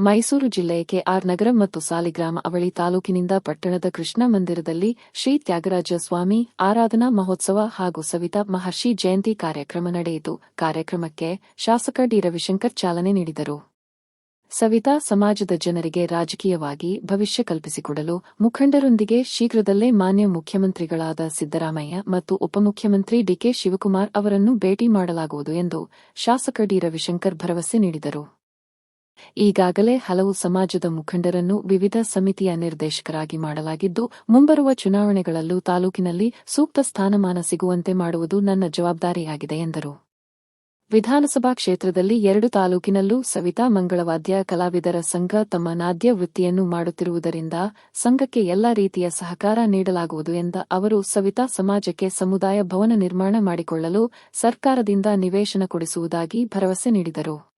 ಮೈಸೂರು ಜಿಲ್ಲೆಯ ಕೆಆರ್ ನಗರ ಮತ್ತು ಸಾಲಿಗ್ರಾಮ ಅವಳಿ ತಾಲೂಕಿನಿಂದ ಪಟ್ಟಣದ ಕೃಷ್ಣ ಮಂದಿರದಲ್ಲಿ ಶ್ರೀ ತ್ಯಾಗರಾಜ ಸ್ವಾಮಿ ಆರಾಧನಾ ಮಹೋತ್ಸವ ಹಾಗೂ ಸವಿತಾ ಮಹರ್ಷಿ ಜಯಂತಿ ಕಾರ್ಯಕ್ರಮ ನಡೆಯಿತು. ಕಾರ್ಯಕ್ರಮಕ್ಕೆ ಶಾಸಕ ಡಿ ರವಿಶಂಕರ್ ಚಾಲನೆ ನೀಡಿದರು. ಸವಿತಾ ಸಮಾಜದ ಜನರಿಗೆ ರಾಜಕೀಯವಾಗಿ ಭವಿಷ್ಯ ಕಲ್ಪಿಸಿಕೊಡಲು ಮುಖಂಡರೊಂದಿಗೆ ಶೀಘ್ರದಲ್ಲೇ ಮಾನ್ಯ ಮುಖ್ಯಮಂತ್ರಿಗಳಾದ ಸಿದ್ದರಾಮಯ್ಯ ಮತ್ತು ಉಪಮುಖ್ಯಮಂತ್ರಿ ಡಿಕೆ ಶಿವಕುಮಾರ್ ಅವರನ್ನು ಭೇಟಿ ಮಾಡಲಾಗುವುದು ಎಂದು ಶಾಸಕ ಡಿ ರವಿಶಂಕರ್ ಭರವಸೆ ನೀಡಿದರು. ಈಗಾಗಲೇ ಹಲವು ಸಮಾಜದ ಮುಖಂಡರನ್ನು ವಿವಿಧ ಸಮಿತಿಯ ನಿರ್ದೇಶಕರಾಗಿ ಮಾಡಲಾಗಿದ್ದು, ಮುಂಬರುವ ಚುನಾವಣೆಗಳಲ್ಲೂ ತಾಲೂಕಿನಲ್ಲಿ ಸೂಕ್ತ ಸ್ಥಾನಮಾನ ಸಿಗುವಂತೆ ಮಾಡುವುದು ನನ್ನ ಜವಾಬ್ದಾರಿಯಾಗಿದೆ ಎಂದರು. ವಿಧಾನಸಭಾ ಕ್ಷೇತ್ರದಲ್ಲಿ ಎರಡು ತಾಲೂಕಿನಲ್ಲೂ ಸವಿತಾ ಮಂಗಳವಾದ್ಯ ಕಲಾವಿದರ ಸಂಘ ತಮ್ಮ ನಾದ್ಯ ವೃತ್ತಿಯನ್ನು ಮಾಡುತ್ತಿರುವುದರಿಂದ ಸಂಘಕ್ಕೆ ಎಲ್ಲಾ ರೀತಿಯ ಸಹಕಾರ ನೀಡಲಾಗುವುದು ಎಂದ ಅವರು, ಸವಿತಾ ಸಮಾಜಕ್ಕೆ ಸಮುದಾಯ ಭವನ ನಿರ್ಮಾಣ ಮಾಡಿಕೊಳ್ಳಲು ಸರ್ಕಾರದಿಂದ ನಿವೇಶನ ಕೊಡಿಸುವುದಾಗಿ ಭರವಸೆ ನೀಡಿದರು.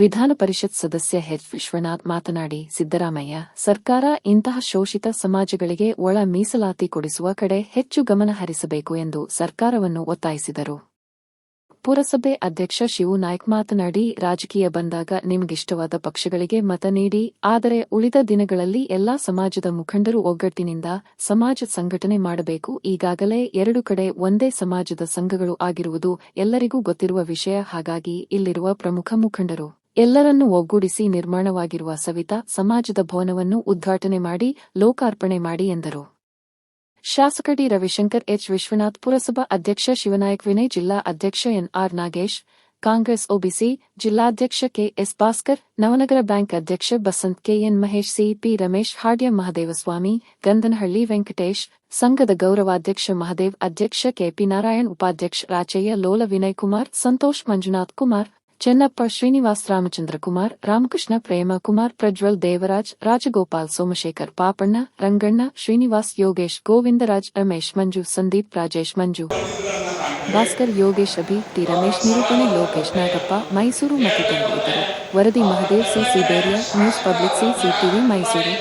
ವಿಧಾನ ಪರಿಷತ್ ಸದಸ್ಯ ಎಚ್ ವಿಶ್ವನಾಥ್ ಮಾತನಾಡಿ, ಸಿದ್ದರಾಮಯ್ಯ, ಸರ್ಕಾರ ಇಂತಹ ಶೋಷಿತ ಸಮಾಜಗಳಿಗೆ ಒಳ ಮೀಸಲಾತಿ ಕೊಡಿಸುವ ಕಡೆ ಹೆಚ್ಚು ಗಮನ ಹರಿಸಬೇಕು ಎಂದು ಸರ್ಕಾರವನ್ನು ಒತ್ತಾಯಿಸಿದರು. ಪುರಸಭೆ ಅಧ್ಯಕ್ಷ ಶಿವು ನಾಯ್ಕ್ ಮಾತನಾಡಿ, ರಾಜಕೀಯ ಬಂದಾಗ ನಿಮಗಿಷ್ಟವಾದ ಪಕ್ಷಗಳಿಗೆ ಮತ ನೀಡಿ, ಆದರೆ ಉಳಿದ ದಿನಗಳಲ್ಲಿ ಎಲ್ಲಾ ಸಮಾಜದ ಮುಖಂಡರು ಒಗ್ಗಟ್ಟಿನಿಂದ ಸಮಾಜ ಸಂಘಟನೆ ಮಾಡಬೇಕು. ಈಗಾಗಲೇ ಎರಡು ಕಡೆ ಒಂದೇ ಸಮಾಜದ ಸಂಘಗಳು ಆಗಿರುವುದು ಎಲ್ಲರಿಗೂ ಗೊತ್ತಿರುವ ವಿಷಯ. ಹಾಗಾಗಿ ಇಲ್ಲಿರುವ ಪ್ರಮುಖ ಮುಖಂಡರು ಎಲ್ಲರನ್ನೂ ಒಗ್ಗೂಡಿಸಿ ನಿರ್ಮಾಣವಾಗಿರುವ ಸವಿತಾ ಸಮಾಜದ ಭವನವನ್ನು ಉದ್ಘಾಟನೆ ಮಾಡಿ ಲೋಕಾರ್ಪಣೆ ಮಾಡಿ ಎಂದರು. ಶಾಸಕ ಡಿ ರವಿಶಂಕರ್ ಎಚ್. ವಿಶ್ವನಾಥ್ ಪುರಸಭಾ ಅಧ್ಯಕ್ಷ ಶಿವನಾಯಕ್ ವಿನಯ್ ಜಿಲ್ಲಾ ಅಧ್ಯಕ್ಷ N. R. Nagesh, Congress OBC ಜಿಲ್ಲಾಧ್ಯಕ್ಷ ಕೆಎಸ್ ಭಾಸ್ಕರ್, ನವನಗರ ಬ್ಯಾಂಕ್ ಅಧ್ಯಕ್ಷ Basant K. N. Mahesh CP Ramesh, Hadya Mahadevaswamy, Gandhanahalli Venkatesh, ಸಂಘದ ಗೌರವಾಧ್ಯಕ್ಷ ಮಹದೇವ್, ಅಧ್ಯಕ್ಷ ಕೆಪಿ ನಾರಾಯಣ್, ಉಪಾಧ್ಯಕ್ಷ ರಾಚಯ್ಯ, ಲೋಲ ವಿನಯ್ ಕುಮಾರ್, ಸಂತೋಷ್ ಮಂಜುನಾಥ್ ಕುಮಾರ್ ಚೆನ್ನಪ್ಪ ಶ್ರೀನಿವಾಸ್ ರಾಮಚಂದ್ರ ಕುಮಾರ್ ರಾಮಕೃಷ್ಣ ಪ್ರೇಮ ಕುಮಾರ್ ಪ್ರಜ್ವಲ್ ದೇವರಾಜ್ ರಾಜಗೋಪಾಲ್ ಸೋಮಶೇಖರ್ ಪಾಪಣ್ಣ ರಂಗಣ್ಣ ಶ್ರೀನಿವಾಸ್ ಯೋಗೇಶ್ ಗೋವಿಂದರಾಜ್ ರಮೇಶ್ ಮಂಜು ಸಂದೀಪ್ ರಾಜೇಶ್ ಮಂಜು ಭಾಸ್ಕರ್ ಯೋಗೇಶ್ ಅಭಿ ಟಿ ರಮೇಶ್ ನಿರೂಪಣೆ ಲೋಕೇಶ್ ನಾಗಪ್ಪ ಮೈಸೂರು ಮತ್ತಿತರರು ಇದ್ದರು ವರದಿ Mahadev C ಸಿಬೇರಿಯಾ news public C CTV Mysuru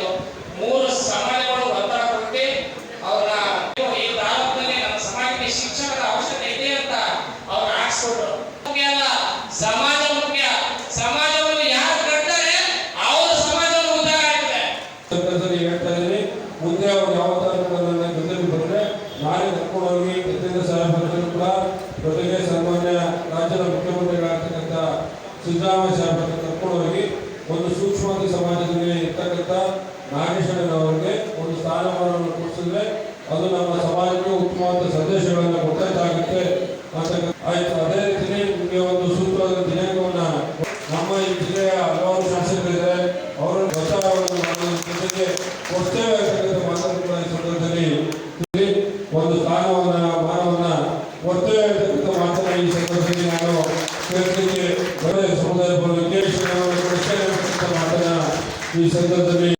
ಸಾಹೇಬರನ್ನು ಕರ್ಕೊಂಡು ಹೋಗಿ ಒಂದು ಸೂಕ್ಷ್ಮವಾದ ಸಮಾಜದಲ್ಲಿ ಇರ್ತಕ್ಕಂಥ ನಾಗೇಶ್ವರನವರಿಗೆ ಒಂದು ಸ್ಥಾನಮಾನವನ್ನು ಕೊಡಿಸಿದ್ರೆ ಅದು ನಮ್ಮ ಸಮಾಜಕ್ಕೆ ಉತ್ತಮವಾದ ಸಂದೇಶಗಳನ್ನು ಕೊಟ್ಟಂತಾಗುತ್ತೆ ಆಯ್ತು. ಅದೇ ರೀತಿಯಲ್ಲಿ ನಿಮಗೆ ಒಂದು ಸೂಕ್ತವಾದ ದಿನಾಂಕವನ್ನು ನಮ್ಮ ಈ ಜಿಲ್ಲೆಯ ಹಲವಾರು ಶಾಸಕರಿದ್ದಾರೆ. ಅವರ ఈ సందర్భమే